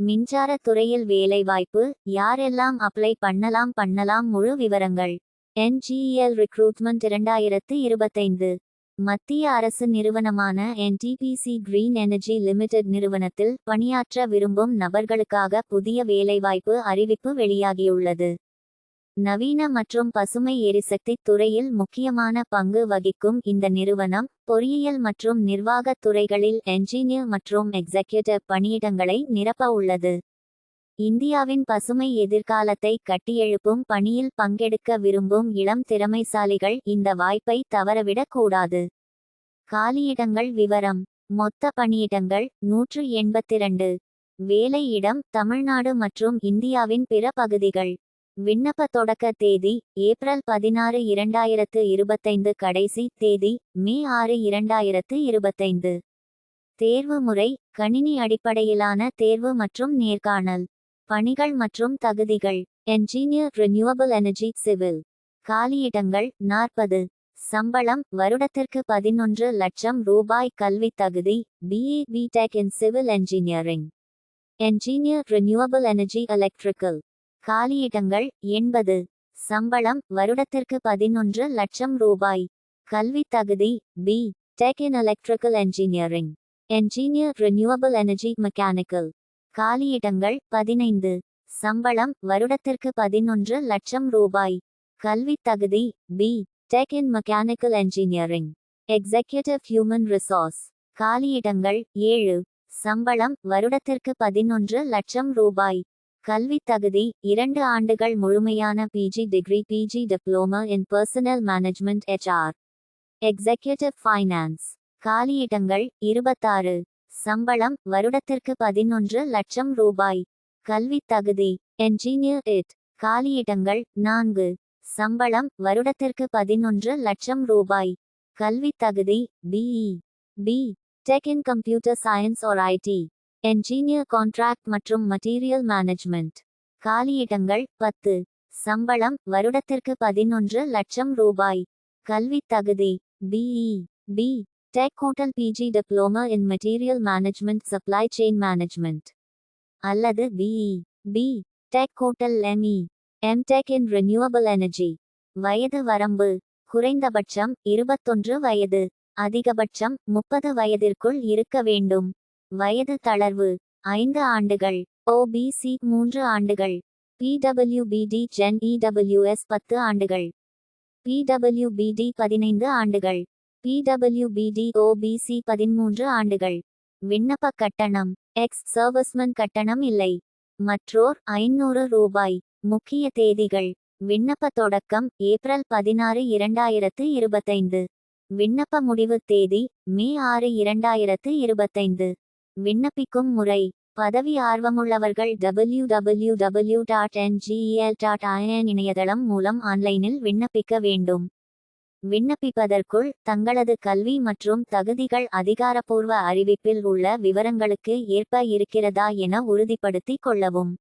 மின்சார துறையில் வேலைவாய்ப்பு யாரெல்லாம் அப்ளை பண்ணலாம் பண்ணலாம் முழு விவரங்கள். என்ஜிஎல் ரிக்ரூட்மெண்ட் இரண்டாயிரத்து இருபத்தைந்து. மத்திய அரசு நிறுவனமான என்டிபிசி கிரீன் எனர்ஜி லிமிடெட் நிறுவனத்தில் பணியாற்ற விரும்பும் நபர்களுக்காக புதிய வேலைவாய்ப்பு அறிவிப்பு வெளியாகியுள்ளது. நவீன மற்றும் பசுமை எரிசக்தி துறையில் முக்கியமான பங்கு வகிக்கும் இந்த நிறுவனம் பொறியியல் மற்றும் நிர்வாகத் துறைகளில் என்ஜினியர் மற்றும் எக்ஸிக்யூட்டிவ் பணியிடங்களை நிரப்ப உள்ளது. இந்தியாவின் பசுமை எதிர்காலத்தை கட்டியெழுப்பும் பணியில் பங்கெடுக்க விரும்பும் இளம் திறமைசாலிகள் இந்த வாய்ப்பை தவறவிடக் கூடாது. காலியிடங்கள் விவரம். மொத்த பணியிடங்கள் நூற்று எண்பத்திரண்டு. வேலையிடம் தமிழ்நாடு மற்றும் இந்தியாவின் பிற பகுதிகள். விண்ணப்ப தொடக்க தேதி ஏப்ரல் பதினாறு இரண்டாயிரத்து இருபத்தைந்து கடைசி தேதி மே ஆறு இரண்டாயிரத்து இருபத்தைந்து. தேர்வு முறை கணினி அடிப்படையிலான தேர்வு மற்றும் நேர்காணல். பணிகள் மற்றும் தகுதிகள். என்ஜினியர் ரினியூவபிள் எனர்ஜி சிவில் காலியிடங்கள் நாற்பது. சம்பளம் வருடத்திற்கு பதினொன்று லட்சம் ரூபாய் கல்வி தகுதி BA BTech in civil engineering engineer renewable energy electrical காலியிடங்கள் எண்பது. சம்பளம் வருடத்திற்கு பதினொன்று லட்சம் ரூபாய். கல்வி தகுதி B Tech in electrical engineering engineer renewable energy mechanical காலியிடங்கள் பதினைந்து. சம்பளம் வருடத்திற்கு பதினொன்று லட்சம் ரூபாய். கல்வி தகுதி B Tech in mechanical engineering executive human resource காலியிடங்கள் ஏழு. சம்பளம் வருடத்திற்கு பதினொன்று லட்சம் ரூபாய். கல்வி தகுதி இரண்டு ஆண்டுகள் முழுமையான PG degree PG diploma in personal management HR executive finance காலியிடங்கள் இருபத்தாறு. சம்பளம் வருடத்திற்கு பதினொன்று லட்சம் ரூபாய். கல்வி தகுதி என்ஜினியர் இட் காலியிடங்கள் நான்கு. சம்பளம் வருடத்திற்கு பதினொன்று லட்சம் ரூபாய். கல்வி தகுதி BE BTech in computer science or IT engineer contract மற்றும் மட்டீரியல் மேனேஜ்மெண்ட் காலியிடங்கள் பத்து. சம்பளம் வருடத்திற்கு பதினொன்று லட்சம் ரூபாய். கல்வி தகுதி BE B tech hotel PG diploma in material management supply chain management அல்லது BE B tech hotel ME MTech in renewable energy வயது வரம்பு குறைந்தபட்சம் இருபத்தொன்று வயது. அதிகபட்சம் முப்பது வயதிற்குள் இருக்க வேண்டும். வயது தளர்வு ஐந்து ஆண்டுகள் ஓபிசி மூன்று ஆண்டுகள் பிடபிள்யூபிடி ஜென் இடபிள்யூஎஸ் பத்து ஆண்டுகள் பிடபிள்யூபிடி பதினைந்து ஆண்டுகள் பிடபிள்யூபிடி ஓபிசி பதிமூன்று ஆண்டுகள். விண்ணப்ப கட்டணம் எக்ஸ் சர்வஸ்மன் கட்டணம் இல்லை. மற்றோர் ஐநூறு ரூபாய் முக்கிய தேதிகள் விண்ணப்ப தொடக்கம் ஏப்ரல் பதினாறு இரண்டாயிரத்து இருபத்தைந்து. விண்ணப்ப முடிவு தேதி மே ஆறு இரண்டாயிரத்து இருபத்தைந்து. விண்ணப்பிக்கும் முறை. பதவி ஆர்வமுள்ளவர்கள் W W W dot NGL dot IN இணையதளம் மூலம் ஆன்லைனில் விண்ணப்பிக்க வேண்டும். விண்ணப்பிப்பதற்குள் தங்களது கல்வி மற்றும் தகுதிகள் அதிகாரப்பூர்வ அறிவிப்பில் உள்ள விவரங்களுக்கு ஏற்ப இருக்கிறதா என உறுதிப்படுத்திக் கொள்ளவும்.